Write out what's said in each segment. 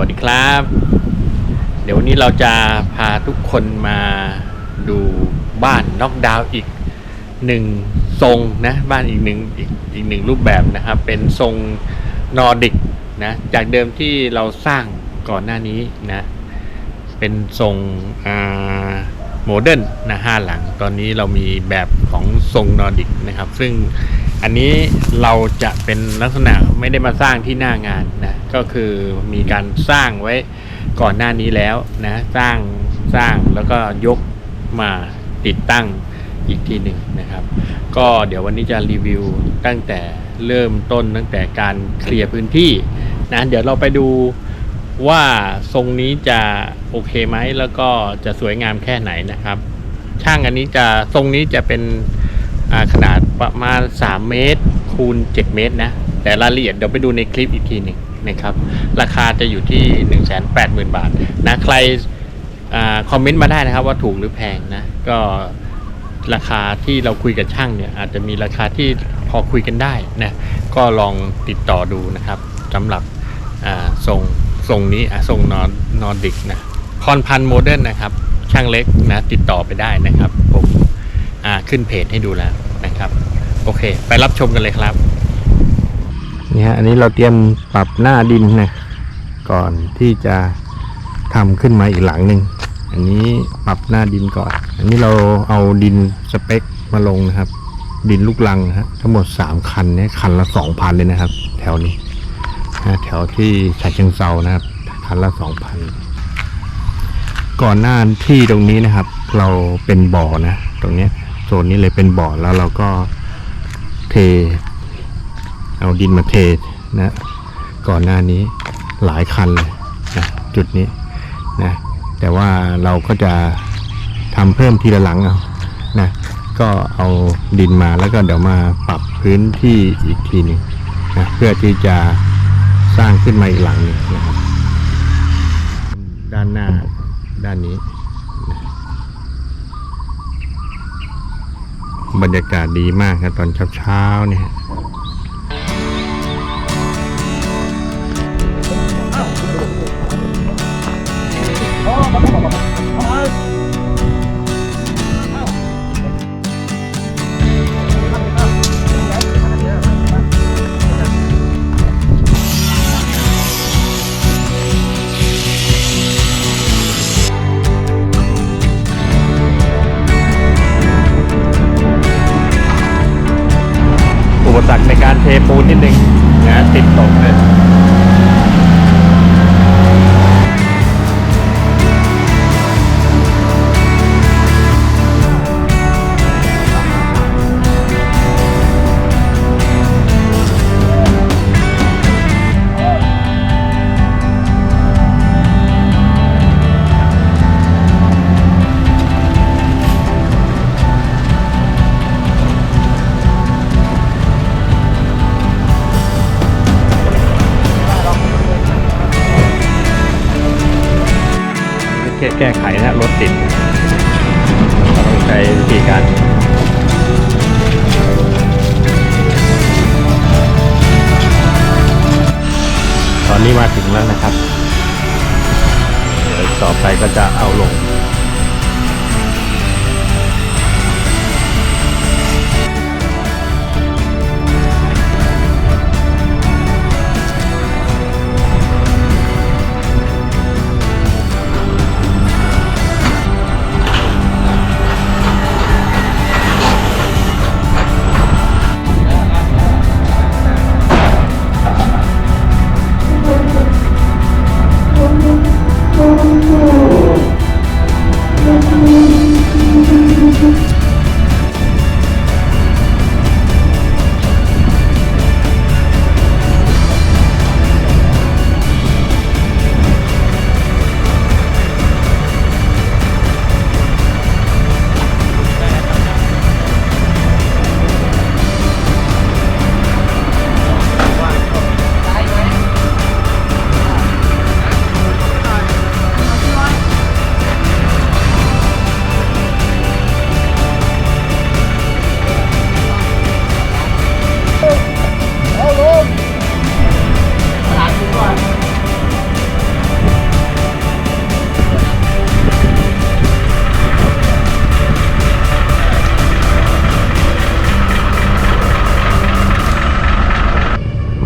วัสดีครับ เดี๋ยววันนี้เราจะพาทุกคนมาดูบ้านน็อกดาวน์อีกหนึ่งทรงนะบ้านอีกหนึ่งอีกอีกหนึ่งรูปแบบนะครับ เป็นทรงนอร์ดิกนะจากเดิมที่เราสร้างก่อนหน้านี้นะเป็นทรงโมเดิร์นนะห้าหลัง ตอนนี้เรามีแบบของทรงนอร์ดิกนะครับ ซึ่งอันนี้เราจะเป็นลักษณะไม่ได้มาสร้างที่หน้างานนะ ก็คือมีการสร้างไว้ก่อนหน้านี้แล้วนะสร้างสร้างแล้วก็ยกมาติดตั้งอีกทีหนึ่งนะครับ ก็เดี๋ยววันนี้จะรีวิวตั้งแต่เริ่มต้นตั้งแต่การเคลียร์พื้นที่นะเดี๋ยวเราไปดูว่าทรงนี้จะโอเคไหมแล้วก็จะสวยงามแค่ไหนนะครับ ช่างอันนี้จะทรงนี้จะเป็นขนาดประมาณ 3 เมตรคูณ 7 เมตรนะ แต่รายละเอียดเดี๋ยวไปดูในคลิปอีกทีหนึ่ง นะครับ ราคาจะอยู่ที่ 180,000 บาทนะใครอคอมเมนต์มาได้นะครับว่าถูกหรือแพงนะก็ราคาที่เราคุยกับช่างเนี่ยอาจจะมีราคาที่พอคุยกันได้นะก็ลองติดต่อดูนะครับสำหรับอ่าทรงทรงนี้อะทรงนอนนอร์ดิกนะพรพันธ์โมเดิร์นนะครับ ช่างเล็กนะติดต่อไปได้นะครับ ผมขึ้นเพจให้ดูแล้วนะครับ โอเค ไปรับชมกันเลยครับ นี่ฮะอันนี้เราเตรียมปรับหน้าดินนะก่อนที่จะทำขึ้นมาอีกหลังหนึ่งอันนี้ปรับหน้าดินก่อน อันนี้เราเอาดินสเปคมาลงนะครับ ดินลูกลังฮะทั้งหมดสามคันเนี่ยคันละสองพันเลยนะครับ แถวนี้นะแถวที่ฉะเชิงเซานะครับ คันละสองพันก่อนหน้าที่ตรงนี้นะครับ เราเป็นบ่อนะ ตรงนี้โซนนี้เลยเป็นบ่อแล้วเราก็เท เอาดินมาเทนะก่อนหน้านี้หลายคันเลยนะจุดนี้นะแต่ว่าเราก็จะทำเพิ่มทีละหลังเอานะก็เอาดินมาแล้วก็เดี๋ยวมาปรับพื้นที่อีกทีหนึ่งนะเพื่อที่จะสร้างขึ้นมาอีกหลังหนึงนะครับ ด้านหน้าด้านนี้นะบรรยากาศดีมากครับตอนเช้าๆเนี่ย สรรคในการเทปูนนิดนึงนะติดตกเลย แก้แก้ไขนะรถติดเราต้องใช้วิธีการตอนนี้มาถึงแล้วนะครับ เดี๋ยวต่อไปก็จะเอาลง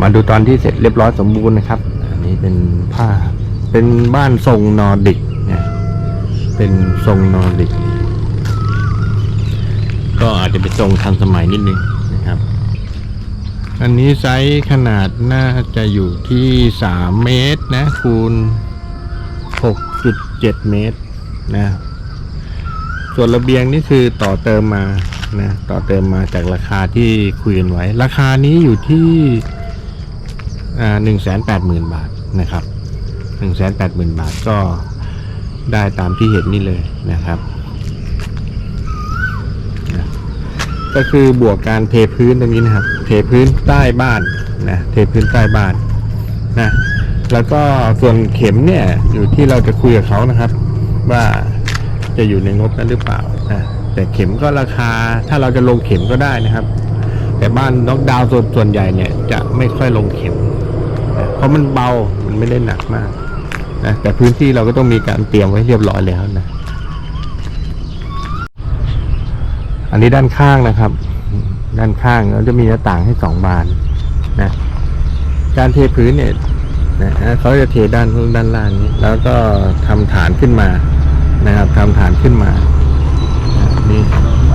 มาดูตอนที่เสร็จเรียบร้อยสมบูรณ์นะครับ อันนี้เป็นผ้า เป็นบ้านทรงนอร์ดิกนะเป็นทรงนอร์ดิก ก็อาจจะเป็นทรงทันสมัยนิดนึงนะครับ อันนี้ไซส์ขนาดน่าจะอยู่ที่3เมตรนะคูณ6.7เมตรนะ ส่วนระเบียงนี่คือต่อเติมมานะต่อเติมมาจากราคาที่คุยกันไว้ ราคานี้อยู่ที่ หนึ่งแสนแปดหมื่นบาทนะครับหนึ่งแสนแปดหมื่นบาทก็ได้ตามที่เห็นนี่เลยนะครับ ก็คือบวกการเทพื้นตรงนี้นะครับ เทพื้นใต้บ้านนะเทพื้นใต้บ้านนะแล้วก็ส่วนเข็มเนี่ยอยู่ที่เราจะคุยกับเขานะครับ ว่าจะอยู่ในงบนั้นหรือเปล่านะแต่เข็มก็ราคาถ้าเราจะลงเข็มก็ได้นะครับ แต่บ้านน็อกดาวน์ส่วนใหญ่เนี่ยจะไม่ค่อยลงเข็ม เพราะมันเบามันไม่ได้หนักมากนะแต่พื้นที่เราก็ต้องมีการเตรียมไว้เรียบร้อยแล้วนะ อันนี้ด้านข้างนะครับ ด้านข้างเราจะมีหน้าต่างให้สองบานนะการเทพื้นเนี่ยนะเขาจะเทด้านด้านล่างนี้แล้วก็ทำฐานขึ้นมานะครับทำฐานขึ้นมานะนี่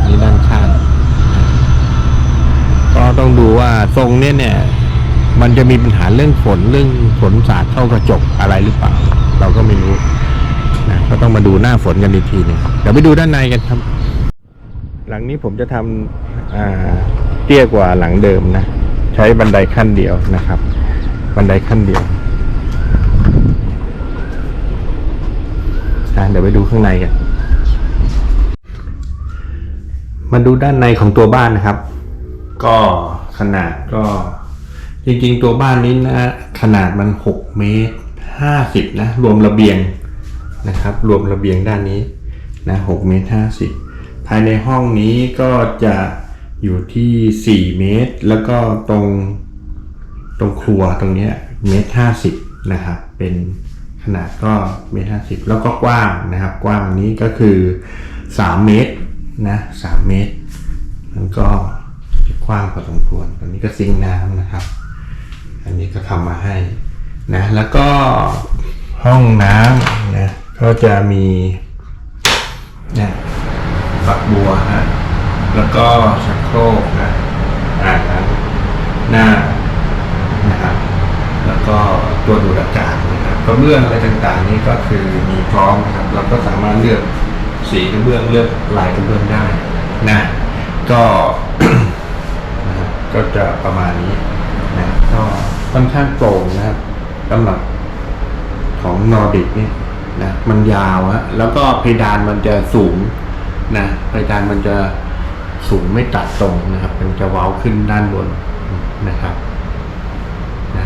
นี่ด้านข้างก็ต้องดูว่าทรงเนี่ยเนี่ย มันจะมีปัญหาเรื่องฝนเรื่องฝนสาดเข้ากระจกอะไรหรือเปล่า เราก็ไม่รู้นะก็ต้องมาดูหน้าฝนกันอีกทีหนึงเดี๋ยวไปดูด้านในกันครับ หลังนี้ผมจะทำอ่าเตี้ยกว่าหลังเดิมนะ ใช้บันไดขั้นเดียวนะครับ บันไดขั้นเดียวอะเดี๋ยวไปดูข้างในกัน มาดูด้านในของตัวบ้านนะครับ ก็ขนาดก็ จริงๆ ตัวบ้านนี้นะขนาดมันหกเมตรห้าสิบนะ รวมระเบียงนะครับ รวมระเบียงด้านนี้นะหกเมตรห้าสิบภายในห้องนี้ก็จะอยู่ที่สี่เมตร แล้วก็ตรงตรงครัวตรงเนี้ยเมตรห้าสิบนะครับ เป็นขนาดก็เมตรห้าสิบแล้วก็กว้างนะครับ กว้างนี้ก็คือสามเมตรนะสามเมตร มันก็จะกว้างพอสมควรตอนนี้ก็ซิงน้ำนะครับ อันนี้ก็ทำมาให้นะแล้วก็ห้องน้ำนะก็จะมีเนี่ยฝักบัวฮะแล้วก็ชักโครกนะอ่างล้างหน้านะครับแล้วก็ตัวดูดอากาศนะครับกระเบื้องอะไรต่างๆ นี่ก็คือมีพร้อมนะครับเราก็สามารถเลือกสีกระเบื้องเลือกลายกระเบื้องได้นะก็นะครับก็จะประมาณนี้นะก็ ค่อนข้างโปร่งนะครับสำหรับของนอร์ดิกนี่นะมันยาวฮะแล้วก็เพดานมันจะสูงนะเพดานมันจะสูงไม่ตัดตรงนะครับ มันจะเว้าขึ้นด้านบนนะครับนะ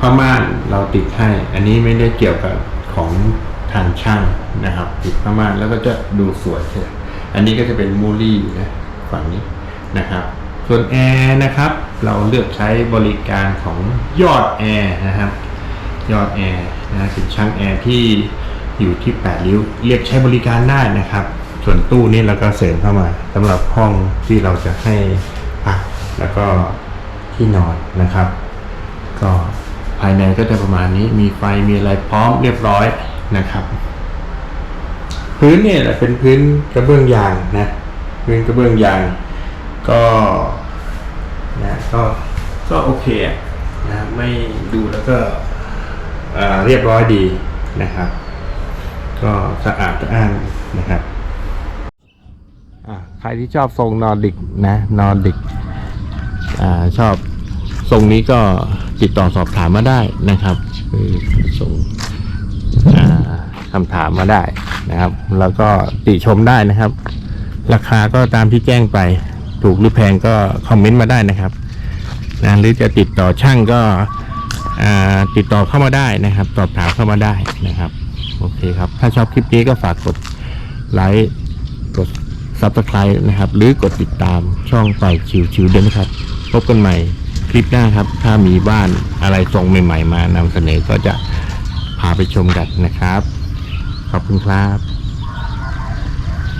ผ้าม่านเราติดให้ อันนี้ไม่ได้เกี่ยวกับของทางช่างนะครับติดผ้าม่านแล้วก็จะดูสวยใช่อันนี้ก็จะเป็นมูลี่อยู่นะฝั่งนี้นะครับ ส่วนแอร์นะครับ เราเลือกใช้บริการของยอดแอร์นะครับ ยอดแอร์นะเป็นช่างแอร์ที่อยู่ที่ 8 ริ้ว เรียกใช้บริการได้นะครับ ส่วนตู้นี้เราก็เสริมเข้ามาสำหรับห้องที่เราจะให้พักแล้วก็ที่นอนนะครับ ก็ภายในก็จะประมาณนี้มีไฟมีอะไรพร้อมเรียบร้อยนะครับ พื้นเนี่ยแหละเป็นพื้นกระเบื้องยางนะพื้นกระเบื้องยาง ก็ นะก็ก็โอเคอะนะไม่ดูแล้วก็อ่าเรียบร้อยดีนะครับ ก็สะอาดสะอ้านนะครับอ่าใครที่ชอบทรงนอร์ดิกนะนอร์ดิกอ่าชอบทรงนี้ก็ติดต่อสอบถามมาได้นะครับคือส่งอ่าคำถามมาได้นะครับ แล้วก็ติชมได้นะครับ ราคาก็ตามที่แจ้งไป ถูกหรือแพงก็คอมเมนต์มาได้นะครับนะหรือจะติดต่อช่างก็ติดต่อเข้ามาได้นะครับ สอบถามเข้ามาได้นะครับ โอเคครับ ถ้าชอบคลิปนี้ก็ฝากกดไลค์กด subscribe นะครับ หรือกดติดตามช่องต่อยชิวชิวๆด้วยนะครับ พบกันใหม่คลิปหน้าครับ ถ้ามีบ้านอะไรทรงใหม่ ๆ มานำเสนอก็จะพาไปชมกันนะครับ ขอบคุณครับ